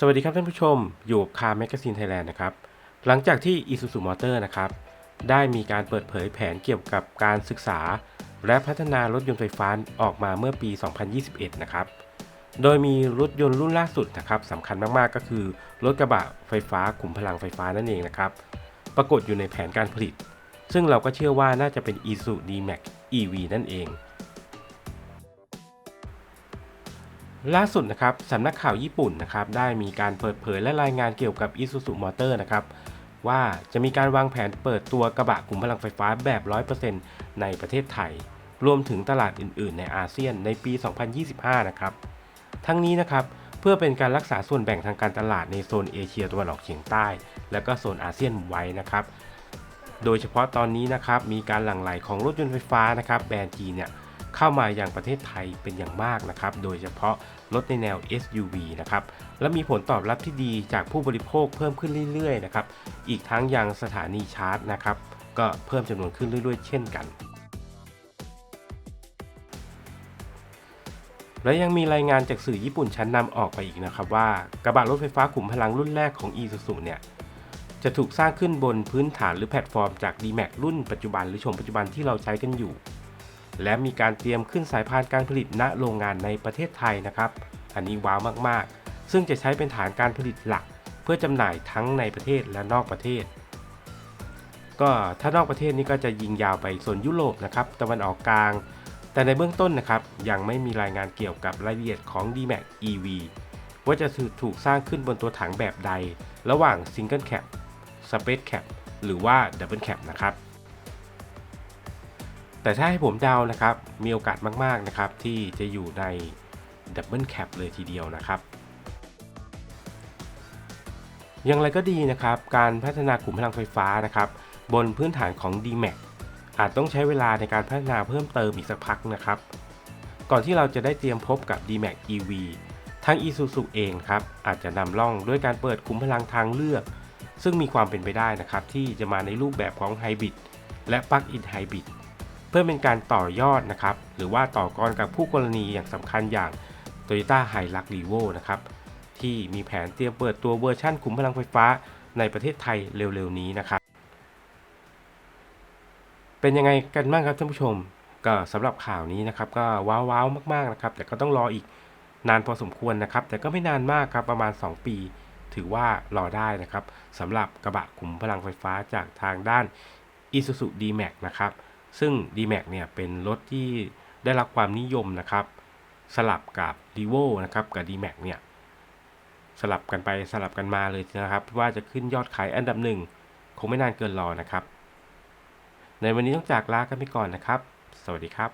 สวัสดีครับท่านผู้ชม อยู่กับคาร์แมกซีนไทยแลนด์นะครับ หลังจากที่ Isuzu Motor นะครับ ได้มีการเปิดเผยแผนเกี่ยวกับการศึกษา และพัฒนารถยนต์ไฟฟ้าออกมาเมื่อปี 2021 นะครับ โดยมีรถยนต์รุ่นล่าสุดนะครับสำคัญมากๆก็คือ รถกระบะไฟฟ้าขุมพลังไฟฟ้านั่นเองนะครับ ปรากฏอยู่ในแผนการผลิต ซึ่งเราก็เชื่อว่าน่าจะเป็น Isuzu D-Max EV นั่นเอง ล่าสุดนะครับสำนักข่าวญี่ปุ่นนะครับได้มีการเปิดเผยและรายงานเกี่ยวกับ Isuzu Motor นะครับว่าจะมีการวางแผนเปิดตัวกระบะขุมพลังไฟฟ้าแบบ 100%ในประเทศไทย รวมถึงตลาดอื่น ๆ ในอาเซียนในปี 2025 นะครับ ทั้งนี้นะครับเพื่อเป็นการรักษาส่วนแบ่งทางการตลาดในโซนเอเชียตะวันออกเฉียงใต้ และก็โซนอาเซียนไว้นะครับ โดยเฉพาะตอนนี้นะครับมีการหลั่งไหลของรถยนต์ไฟฟ้านะครับแบรนด์จีนเนี่ย เข้ามายังประเทศไทยเป็นอย่างมากนะครับ โดยเฉพาะรถในแนว SUV นะครับ และมีผลตอบรับที่ดีจากผู้บริโภคเพิ่มขึ้นเรื่อยๆนะครับ อีกทั้งยังสถานีชาร์จนะครับ ก็เพิ่มจำนวนขึ้นเรื่อยๆ เช่นกันและยังมีรายงานจากสื่อญี่ปุ่นชั้นนำออกไปอีกนะครับว่ากระบะรถไฟฟ้าขุมพลังรุ่นแรกของ Isuzu เนี่ยจะถูกสร้างขึ้นบนพื้นฐานหรือแพลตฟอร์มจาก D-Max รุ่นปัจจุบันหรือชมปัจจุบันที่เราใช้กันอยู่ และมีการเตรียมขึ้นสายพานการผลิตณโรงงานในประเทศไทยนะครับ อันนี้ว้าวมากๆ ซึ่งจะใช้เป็นฐานการผลิตหลัก เพื่อจำหน่ายทั้งในประเทศและนอกประเทศ ก็ถ้านอกประเทศนี่ก็จะยิงยาวไปส่วนยุโรปนะครับตะวันออกกลาง แต่ในเบื้องต้นนะครับยังไม่มีรายงานเกี่ยวกับรายละเอียดของ D-Max EV ว่าจะถูกสร้างขึ้นบนตัวถังแบบใด ระหว่าง Single Cab Space Cab หรือว่า Double Cab นะครับ แต่ถ้าให้ผมเดานะครับ มีโอกาสมากๆนะครับ ที่จะอยู่ใน Double Cab เลยทีเดียวนะครับ อย่างไรก็ดีนะครับ การพัฒนาขุมพลังไฟฟ้านะครับ บนพื้นฐานของ D-Max อาจต้องใช้เวลาในการพัฒนาเพิ่มเติมอีกสักพักนะครับ ก่อนที่เราจะได้เตรียมพบกับ D-Max EV ทั้ง Isuzu เองครับ อาจจะนำร่องด้วยการเปิดขุมพลังทางเลือก ซึ่งมีความเป็นไปได้นะครับ ที่จะมาในรูปแบบของไฮบริดและปลั๊กอินไฮบริด พื่อเป็นการต่อยอดนะครับ หรือว่าต่อกรกับผู้กรณีอย่างสำคัญอย่าง Toyota h i l u x r e v o นะครับ ที่มีแผนเตรียมเปิดตัวเวอร์ชั่นขุมพลังไฟฟ้าในประเทศไทยเร็วๆนี้นะครับ เป็นยังไงกันบ้างครับท่านผู้ชม ก็สำหรับข่าวนี้นะครับ ก็ว้าวๆมากๆนะครับ แต่ก็ต้องรออีกนานพอสมควรนะครับ แต่ก็ไม่นานมากครับประมาณ 2 ปี ถือว่ารอได้นะครับสำหรับกระบะขุมพลังไฟฟ้าจากทางด้าน Isuzu D-Max นะครับ ซึ่ง D-Max เนี่ยเป็นรถที่ได้รับความนิยมนะครับ สลับกับ r e v o นะครับกับ D-Max เนี่ยสลับกันไปสลับกันมาเลยนะครับ ว่าจะขึ้นยอดขายอันดับหนึ่งคงไม่นานเกินรอนะครับ ในวันนี้ต้องจากลากันไปก่อนนะครับ สวัสดีครับ